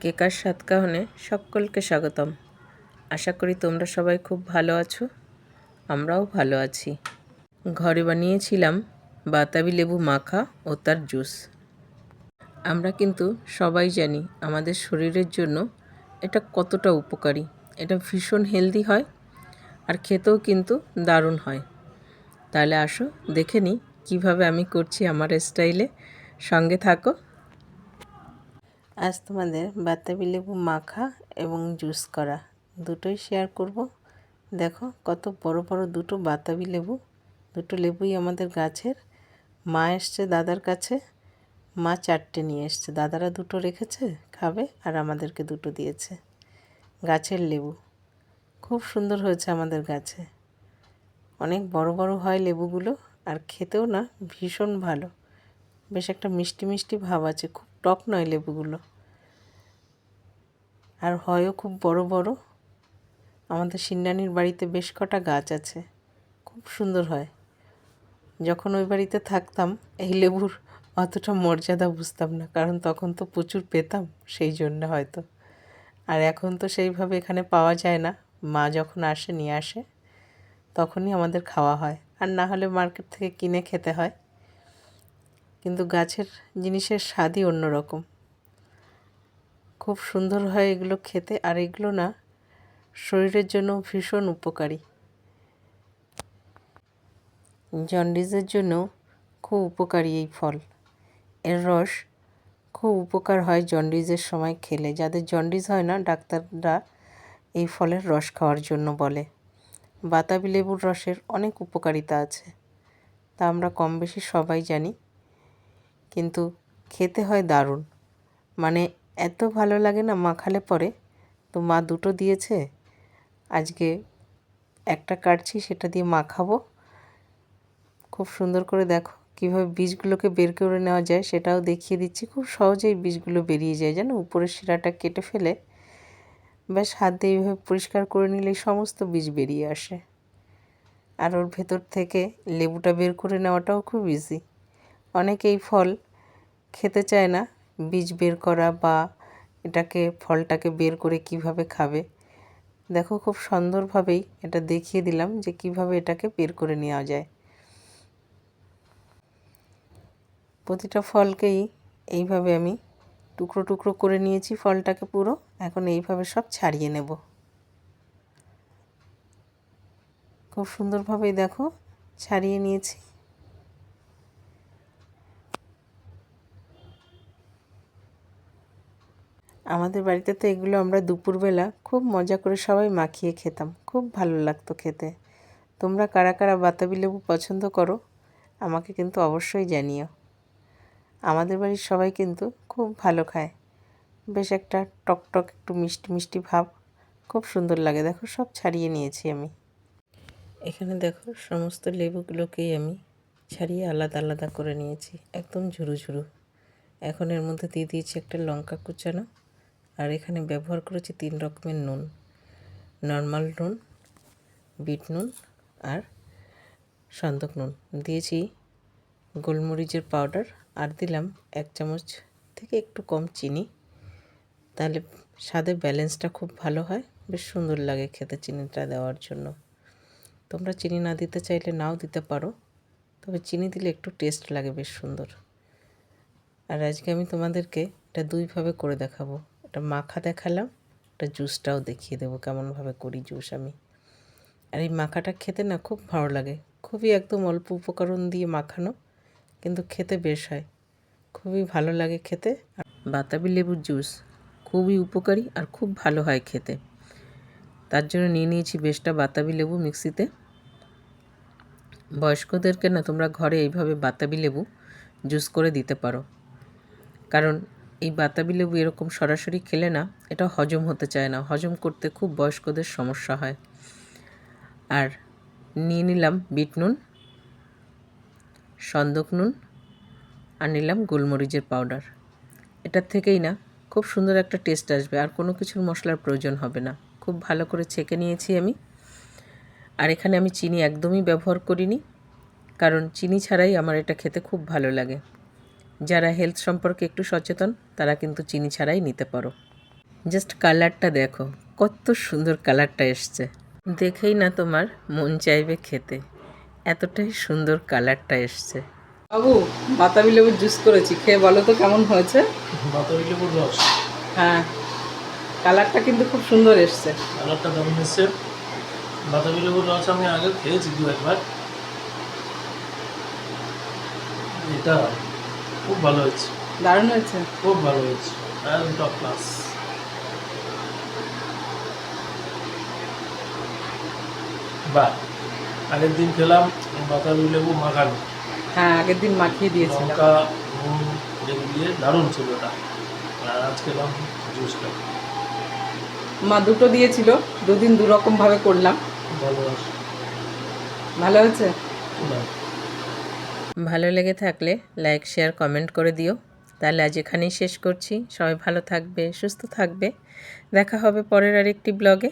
কেকার সাতকাহনে সকলকে স্বাগতম। আশা করি তোমরা সবাই খুব ভালো আছো, আমরাও ভালো আছি। ঘরে বানিয়েছিলাম বাতাবি লেবু মাখা ও তার জুস। আমরা কিন্তু সবাই জানি আমাদের শরীরের জন্য এটা কতটা উপকারী। এটা ভীষণ হেলদি হয় আর খেতেও কিন্তু দারুণ হয়। তাহলে আসো, দেখে নিই কীভাবে আমি করছি আমার স্টাইলে। সঙ্গে থাকো। আজ তোমাদের বাতাবি লেবু মাখা এবং জুস করা দুটোই শেয়ার করব। দেখো কত বড় বড় দুটো বাতাবি লেবু, দুটো লেবুই আমাদের গাছের। মা এসছে দাদার কাছে, মা চারটে নিয়ে এসছে। দাদারা দুটো রেখেছে, খাবে আর আমাদেরকে দুটো দিয়েছে। গাছের লেবু, খুব সুন্দর হয়েছে আমাদের গাছে। অনেক বড় বড় হয় লেবুগুলো, আর খেতেও না ভীষণ ভালো। বেশ একটা মিষ্টি মিষ্টি ভাব আছে, খুব টক নয় লেবুগুলো। আর হয়ও খুব বড় বড়। আমাদের সিন্নানির বাড়িতে বেশ কটা গাছ আছে। খুব সুন্দর হয়। যখন ওই বাড়িতে থাকতাম, এই লেবুর অতটা মর্যাদা বুঝতাম না, কারণ তখন তো প্রচুর পেতাম সেই জন্য হয়তো। আর এখন তো সেইভাবে এখানে পাওয়া যায় না। মা যখন আসে, নিয়ে আসে, তখনই আমাদের খাওয়া হয়। আর না হলে মার্কেট থেকে কিনে খেতে হয়। কিন্তু গাছের জিনিসের স্বাদই অন্যরকম। খুব সুন্দর হয় এগুলো খেতে, আর এগুলো না শরীরের জন্য ভীষণ উপকারী। জন্ডিসের জন্য খুব উপকারী এই ফল। এর রস খুব উপকার হয় জন্ডিসের সময় খেলে। যাদের জন্ডিস হয় না, ডাক্তাররা এই ফলের রস খাওয়ার জন্য বলে। বাতাবি লেবুর রসের অনেক উপকারিতা আছে। তা আমরা কম বেশি সবাই জানি। কিন্তু খেতে হয় দারুণ। মানে এত ভালো লাগে না মাখালে পরে। তো মা দুটো দিয়েছে। আজকে একটা কাটছি, সেটা দিয়ে মাখাবো। খুব সুন্দর করে দেখো কীভাবে বীজগুলোকে বের করে নেওয়া যায়, সেটাও দেখিয়ে দিচ্ছি। খুব সহজেই বীজগুলো বেরিয়ে যায় যেন উপরের শিরাটা কেটে ফেলে ব্যাস হাত দিয়ে এইভাবে পরিষ্কার করে নিলেই সমস্ত বীজ বেরিয়ে আসে। আর ওর ভেতর থেকে লেবুটা বের করে নেওয়াটাও খুব ইজি অনেকে এই ফল খেতে চায় না। বীজ বের করা বা এটাকে, ফলটাকে বের করে কীভাবে খাবে? দেখো খুব সুন্দরভাবেই এটা দেখিয়ে দিলাম যে কীভাবে এটাকে বের করে নেওয়া যায়। প্রতিটা ফলকেই এইভাবে আমি টুকরো টুকরো করে নিয়েছি ফলটাকে পুরো। এখন এইভাবে সব ছাড়িয়ে নেব। খুব সুন্দরভাবেই দেখো ছাড়িয়ে নিয়েছি। আমাদের বাড়িতে তো এগুলো আমরা দুপুরবেলা খুব মজা করে সবাই মাখিয়ে খেতাম। খুব ভালো লাগতো খেতে। তোমরা কারা কারা বাতাবি লেবু পছন্দ করো, আমাকে কিন্তু অবশ্যই জানিও। আমাদের বাড়ির সবাই কিন্তু খুব ভালো খায়। বেশ একটা টক টক একটু মিষ্টি মিষ্টি ভাব। খুব সুন্দর লাগে। দেখো, সব ছাড়িয়ে নিয়েছি আমি। এখানে দেখো, সমস্ত লেবুগুলোকেই আমি ছাড়িয়ে আলাদা আলাদা করে নিয়েছি। একদম ঝুরু ঝুরু। এখন এর মধ্যে দিয়ে দিয়েছি একটা লঙ্কা কুচানো। আর এখানে ব্যবহার করেছি তিন রকমের নুন। নর্মাল নুন, বিট নুন আর সন্দক নুন। দিয়েছি গোলমরিচের পাউডার আর দিলাম এক চামচ থেকে একটু কম চিনি। তাহলে স্বাদের ব্যালেন্সটা খুব ভালো হয়, বেশ সুন্দর লাগে খেতে চিনিটা দেওয়ার জন্য। তোমরা চিনি না দিতে চাইলে নাও দিতে পারো, তবে চিনি দিলে একটু টেস্ট লাগে বেশ সুন্দর। আর আজকে আমি তোমাদেরকে এটা দুইভাবে করে দেখাবো। এটা মাখা দেখালাম, একটা জুসটাও দেখিয়ে দেবো কেমনভাবে করি জুস আমি। আর এই মাখাটা খেতে না খুব ভালো লাগে, খুবই একদম অল্প উপকরণ দিয়ে মাখানো, কিন্তু খেতে বেশ হয়, খুবই ভালো লাগে খেতে। আর বাতাবি লেবুর জুস খুবই উপকারী আর খুব ভালো হয় খেতে। তার জন্য নিয়ে নিয়েছি বেশটা বাতাবি লেবু মিক্সিতে। বয়স্কদেরকে না তোমরা ঘরে এইভাবে বাতাবি লেবু জুস করে দিতে পারো। কারণ এই বাতাবি লেবু এরকম সরাসরি খেলে না, এটা হজম হতে চায় না। হজম করতে খুব বয়স্কদের সমস্যা হয়। আর নিয়ে নিলাম বিট নুন, সন্দক নুন, আর নিলাম গোলমরিচের পাউডার। এটার থেকেই না, খুব সুন্দর একটা টেস্ট আসবে, আর কোনো কিছুর মশলার প্রয়োজন হবে না। খুব ভালো করে ছেঁকে নিয়েছি আমি। আর এখানে আমি চিনি একদমই ব্যবহার করিনি, কারণ চিনি ছাড়াই আমার এটা খেতে খুব ভালো লাগে। যারা হেলথ সম্পর্কে একটু সচেতন তারা কিন্তু চিনি ছাড়াই নিতে পারো। জাস্ট কালারটা দেখো কত সুন্দর কালারটা এসছে। দেখেই না তোমার মন চাইবে খেতে এতটাই সুন্দর কালারটা এসছে। বাবু বাতাবি লেবুর জুস করেছি খেয়ে বলো তো কেমন হয়েছে? বাতাবি লেবুর রস? হ্যাঁ কালারটা কিন্তু খুব সুন্দর এসছে। কালারটা দারুণ এসছে। বাতাবি লেবুর রস আমি আগে খেয়েছি দু একবার। এটা খুব ভালো হয়েছে। দারুণ হয়েছে? খুব ভালো হয়েছে। একদম টপ ক্লাস বাহ আগের দিন খেলাম বাতাবি লেবু মাখানো। হ্যাঁ আগের দিন মাখিয়ে দিয়েছিলাম। লঙ্কা নুন লেবু দিয়ে দারুণ ছিল ওটা আর আজ খেলাম জুসটা। মা দুটো দিয়েছিল দুদিন দু রকম ভাবে করলাম। ভালো ভালো হয়েছে? না ভালো লেগে থাকলে লাইক, শেয়ার, কমেন্ট করে দিও। তাহলে আজ এখানেই শেষ করছি। সবাই ভালো থাকবে, সুস্থ থাকবে। দেখা হবে পরের আরেকটি ব্লগে।